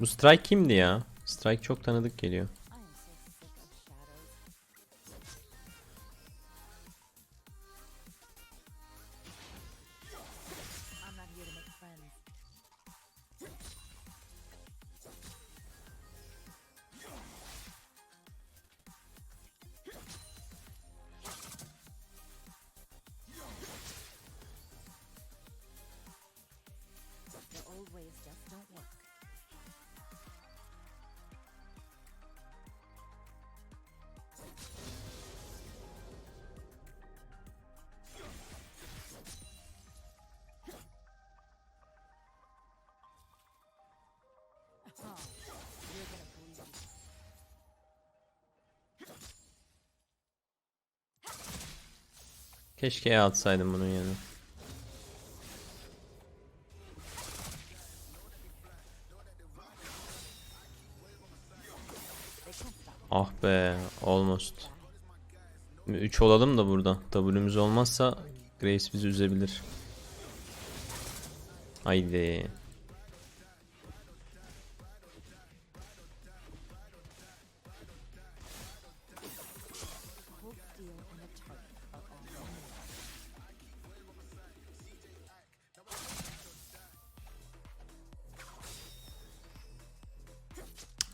Bu Strike kimdi ya? Strike çok tanıdık geliyor. Keşke E atsaydım bunun yerine. Ah be, almost. 3 olalım da burada. W'müz olmazsa Grace bizi üzebilir. Haydi.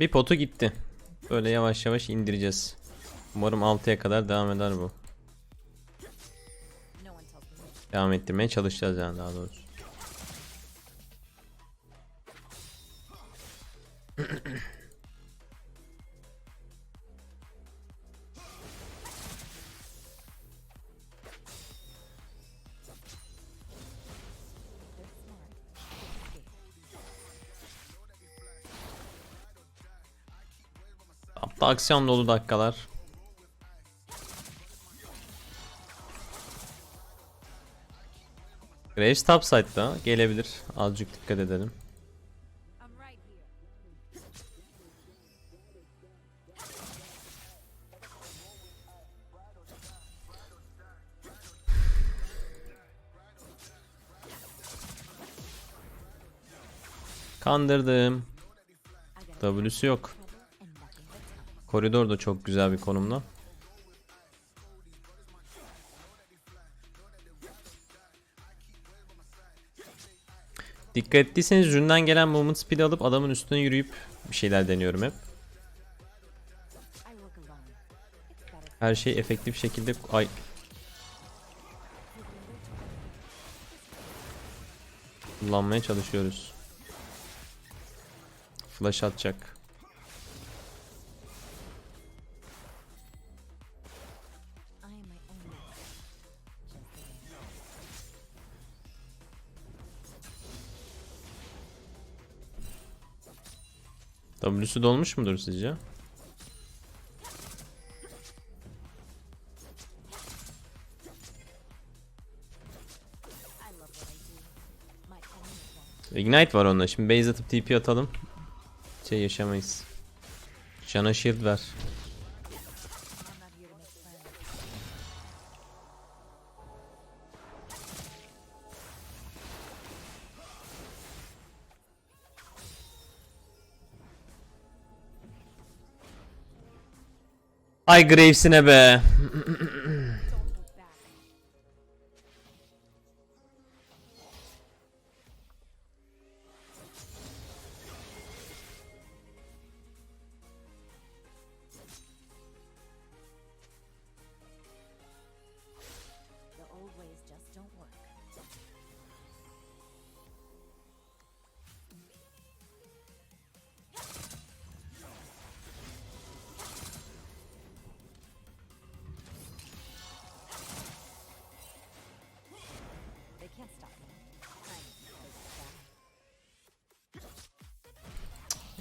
Bir potu gitti. Böyle yavaş yavaş indireceğiz. Umarım 6'ya kadar devam eder bu. Devam ettirmeye çalışacağız yani daha doğrusu. Hatta aksiyon dolu dakikalar. Graves topside'da gelebilir. Azıcık dikkat edelim. Kandırdım. W'su yok. Koridor da çok güzel bir konumda. Dikkat ettiyseniz Jün'den gelen movement speed alıp adamın üstüne yürüyüp bir şeyler deniyorum hep. Her şey efektif şekilde ay kullanmaya çalışıyoruz. Flash atacak. W'su dolmuş mudur sizce? Ignite var onda. Şimdi base atıp TP atalım. Şey yaşamayız. Can'a shield ver. Ay Graves'ine be.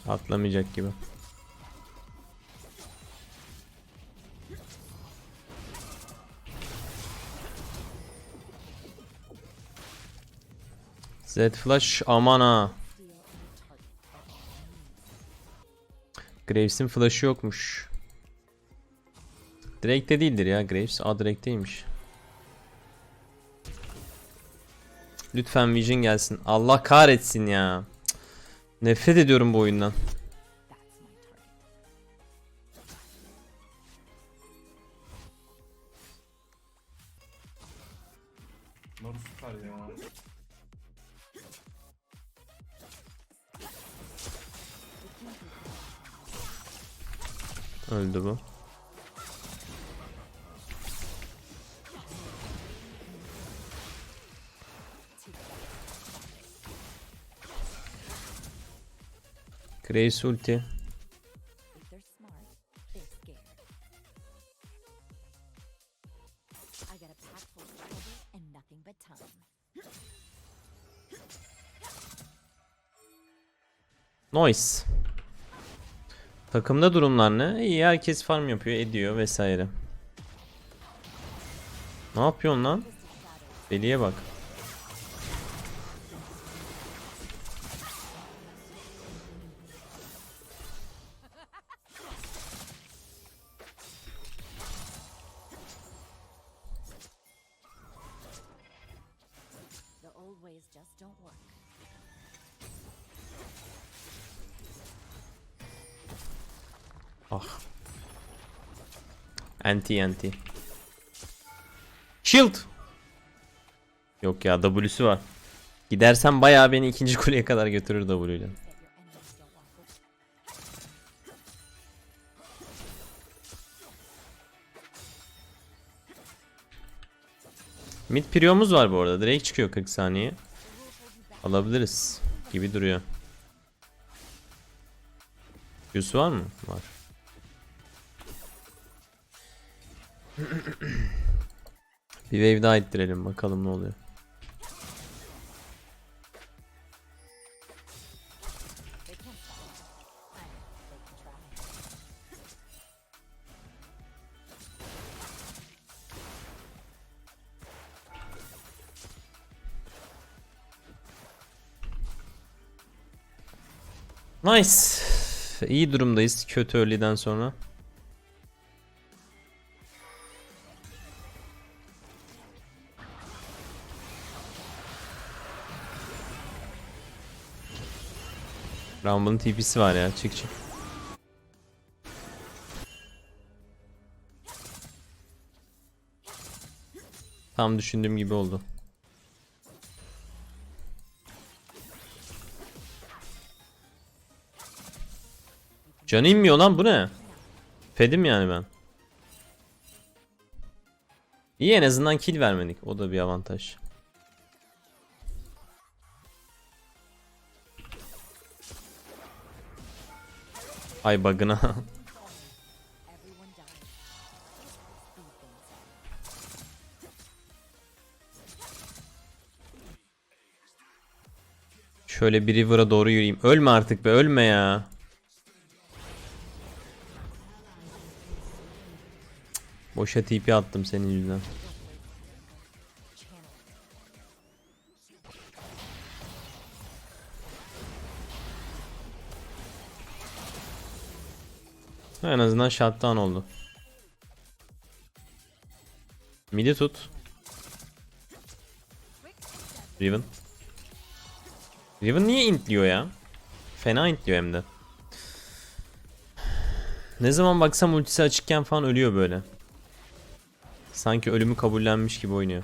Atlamayacak gibi. Z flash aman ha. A. Graves'in flash'ı yokmuş. Drake'de değildir ya Graves. Aa Drake'deymiş. Lütfen Vision gelsin. Allah kahretsin ya. Nefret ediyorum bu oyundan. Bunlar süper. Öldü bu. But time. Noise. Takımda durumlar ne? İyi herkes farm yapıyor, ediyor vesaire. Ne yapıyorsun lan? Deliye bak. Ah. Anti anti. Shield. Yok ya W'su var. Gidersen bayağı beni ikinci kuleye kadar götürür W ile. Mid priyomuz var bu arada. Drake çıkıyor 40 saniye. Alabiliriz gibi duruyor. Q'su var mı? Var. Bir wave daha ittirelim bakalım ne oluyor. Nice. İyi durumdayız kötü early'den sonra. Rumble'ın TP'si var ya çık çık. Tam düşündüğüm gibi oldu. Canı inmiyor lan bu ne? Fedim yani ben. İyi en azından kill vermedik. O da bir avantaj. Ay bug'ına. Şöyle bir river'a doğru yürüyeyim. Ölme artık be ölme ya. Boşa TP attım senin yüzünden. En azından shutdown oldu. Midi tut. Riven. Riven niye intliyor ya? Fena intliyor hem de. Ne zaman baksam ultisi açıkken falan ölüyor böyle. Sanki ölümü kabullenmiş gibi oynuyor.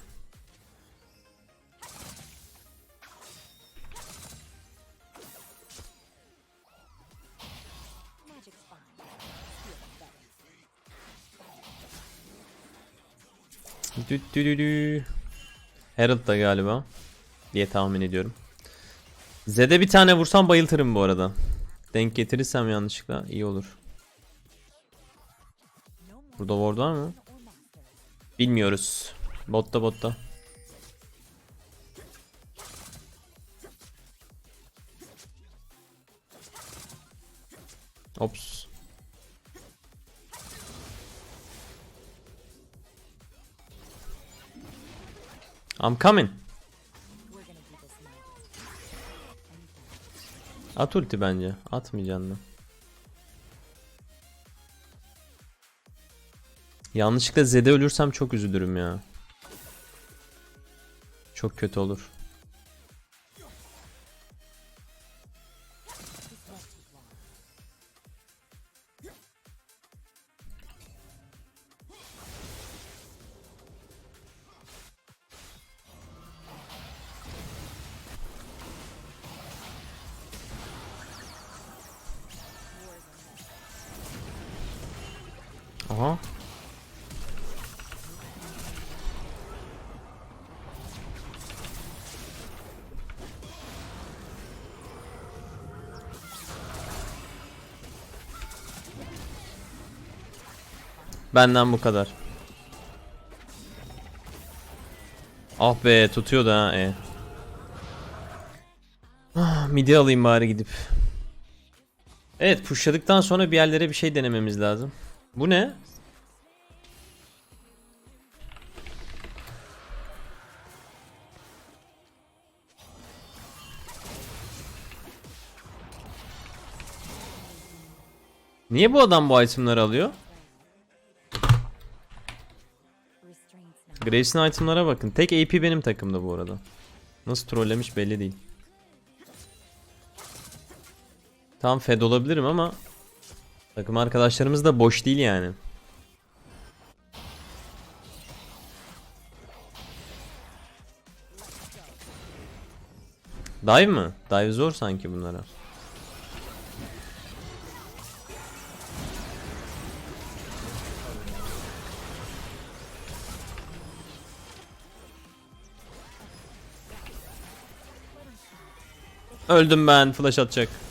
Steal better. Dü dü dü dü. Herald da galiba. Diye tahmin ediyorum. Zed'e bir tane vursam bayıltırım bu arada. Denk getirirsem yanlışlıkla iyi olur. Burada ward var mı? Bilmiyoruz. Botta botta. Ops. I'm coming. At ulti bence. Atmayacaksın da. Yanlışlıkla Zed'e ölürsem çok üzülürüm ya. Çok kötü olur. Aha. Benden bu kadar. Ah be tutuyor da ha e. Ah, midi alayım bari gidip. Evet pushladıktan sonra bir yerlere bir şey denememiz lazım. Bu ne? Niye bu adam bu itemları alıyor? Graves'in itemlara bakın. Tek AP benim takımda bu arada. Nasıl trollemiş belli değil. Tam fed olabilirim ama takım arkadaşlarımız da boş değil yani. Dive mı? Dive zor sanki bunlara. Öldüm ben. Flash atacak.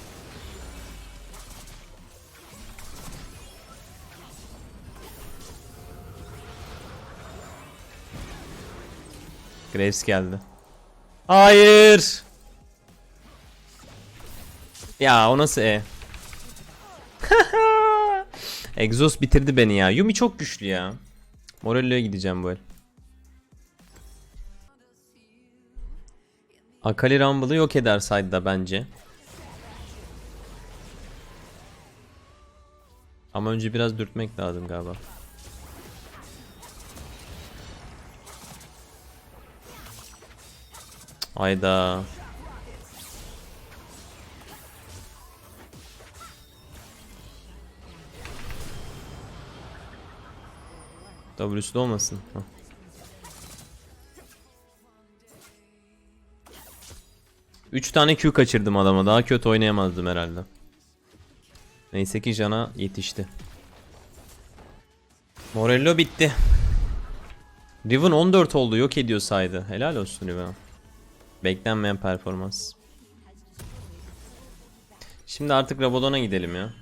Graves geldi. Hayır. Ya o nasıl E? Exos bitirdi beni ya. Yumi çok güçlü ya. Morello'ya gideceğim bu el. Akali Rumble'ı yok eder side'da bence. Ama önce biraz dürtmek lazım galiba. Ayda. W'su olmasın. Hah. Üç tane Q kaçırdım adama. Daha kötü oynayamazdım herhalde. Neyse ki Jana yetişti. Morello bitti. Riven 14 oldu. Yok ediyor saydı. Helal olsun Riven. Beklenmeyen performans. Şimdi artık Rabadon'a gidelim ya.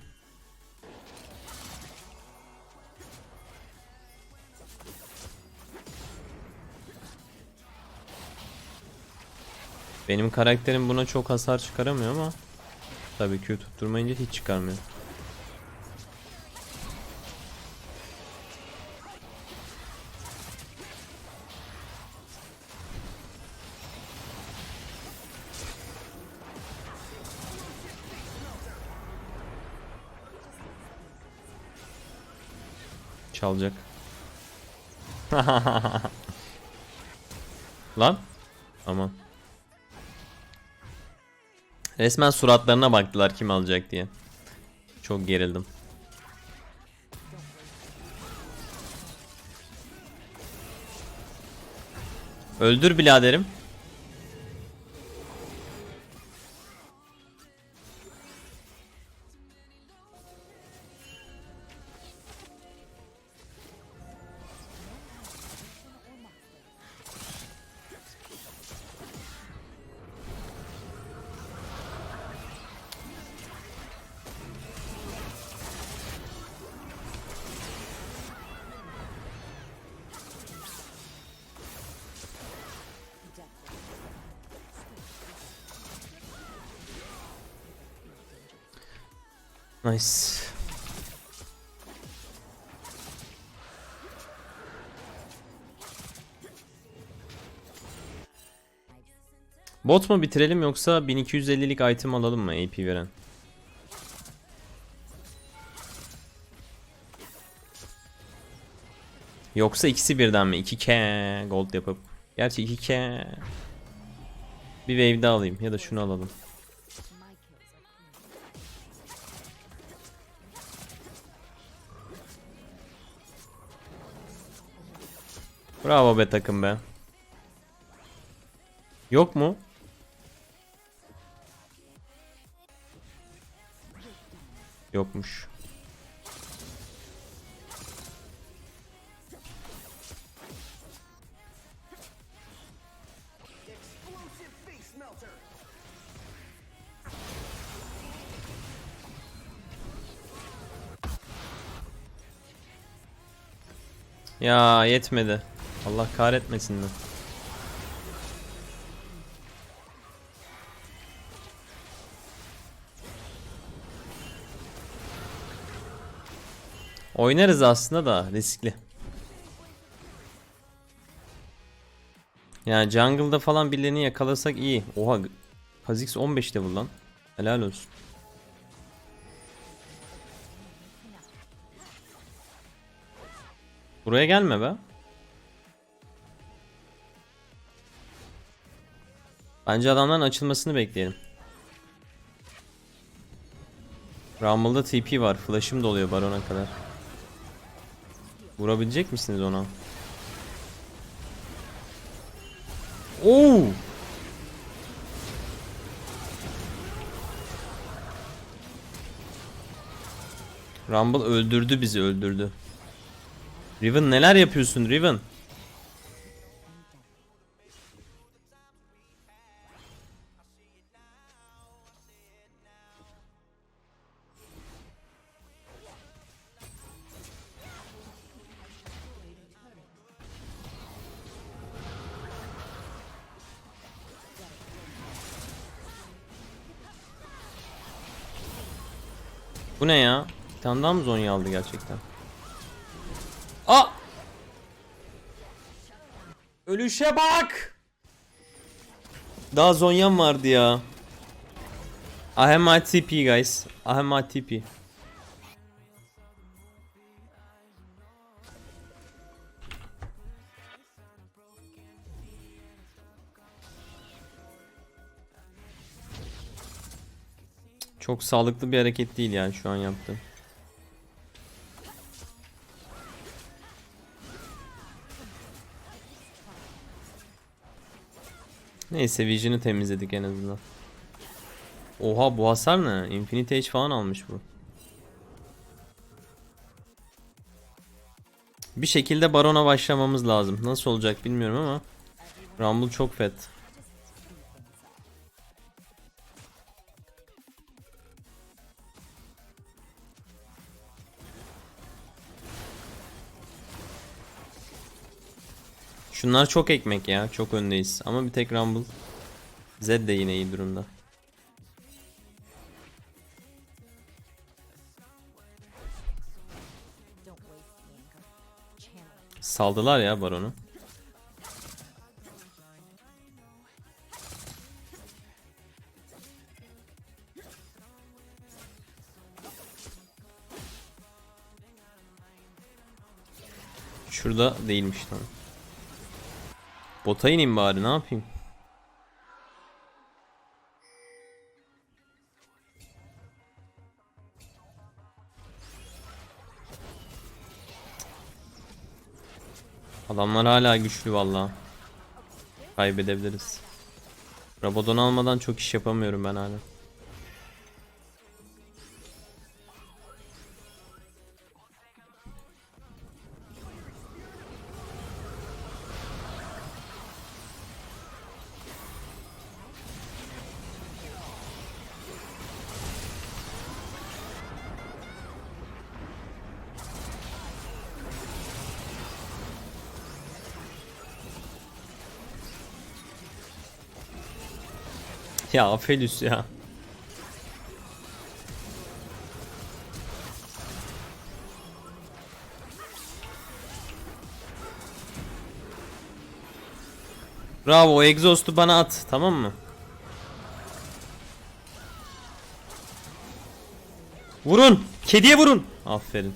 Benim karakterim buna çok hasar çıkaramıyor ama tabii Q tutturmayınca hiç çıkarmıyor. Çalacak. Lan. Aman. Resmen suratlarına baktılar kim alacak diye. Çok gerildim. Öldür biraderim. Nice. Bot mu bitirelim yoksa 1250'lik item alalım mı AP veren? Yoksa ikisi birden mi? 2k gold yapıp. Gerçi 2k. Bir wave daha alayım ya da şunu alalım. Bravo be takım be. Yok mu? Yokmuş. Ya yetmedi. Allah kahretmesin mi? Oynarız aslında da riskli. Yani jungle'da falan birilerini yakalasak iyi. Oha Kha'Zix 15 level lan. Helal olsun. Buraya gelme be. Bence adamların açılmasını bekleyelim. Rumble'da TP var. Flash'ım doluyor barona kadar. Vurabilecek misiniz ona? Oo! Rumble öldürdü bizi öldürdü. Riven neler yapıyorsun Riven? Daha mı Zonya aldı gerçekten? Aa! Ölüşe bak! Daha Zonya'm vardı ya. I have my TP guys. I have my TP. Çok sağlıklı bir hareket değil yani şu an yaptığım. Neyse Vision'ı temizledik en azından. Oha bu hasar ne? Infinity Edge falan almış bu. Bir şekilde Baron'a başlamamız lazım. Nasıl olacak bilmiyorum ama. Rumble çok fed. Şunlar çok ekmek ya. Çok öndeyiz. Ama bir tek Rumble. Zed de yine iyi durumda. Saldılar ya Baron'u. Şurada değilmiş lan. Bota ineyim bari ne yapayım? Adamlar hala güçlü valla. Kaybedebiliriz. Rabadon almadan çok iş yapamıyorum ben hala. Ya Aphelios ya. Bravo o exhaust'u bana at tamam mı? Vurun! Kediye vurun! Aferin.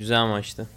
Güzel maçtı.